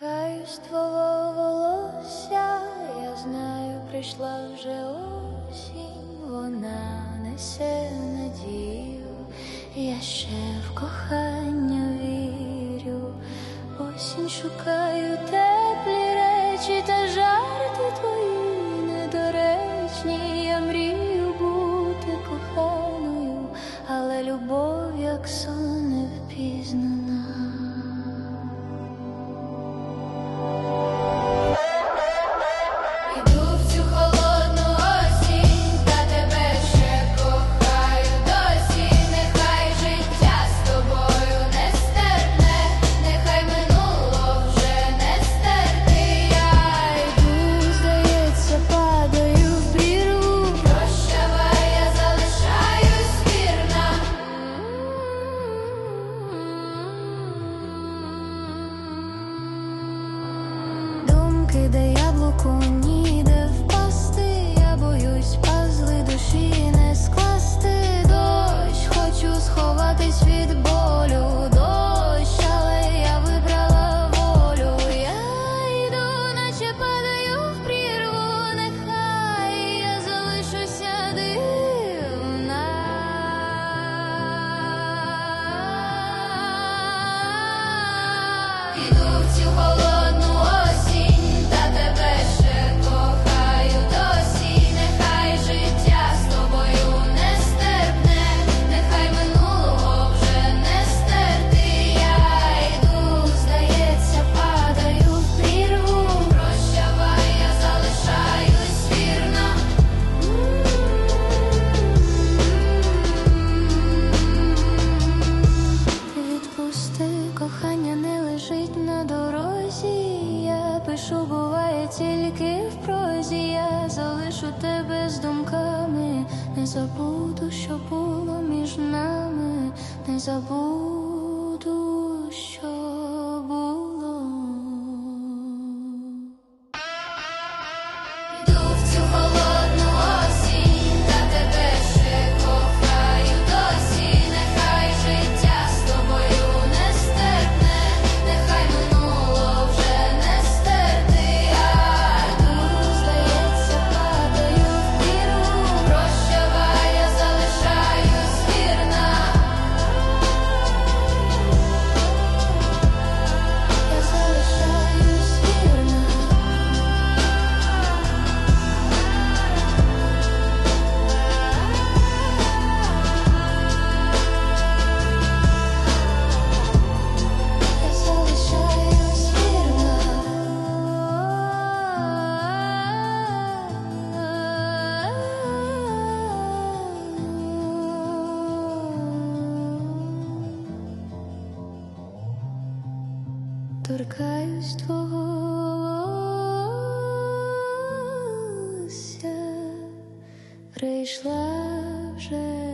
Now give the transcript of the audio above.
Каюсь твого волосся, я знаю, прийшла вже осінь, вона несе надію, я ще в кохання вірю, осінь шукаю теплі речі, та жарти твої недоречні. Я мрію бути коханою, але любов, як сон не впізна. Кохання не лежить на дорозі, я пишу, буває тільки в прозі. Я залишу тебе з думками, не забуду, що було між нами, не забуду, що. торкаюсь твого волосся, прийшла вже.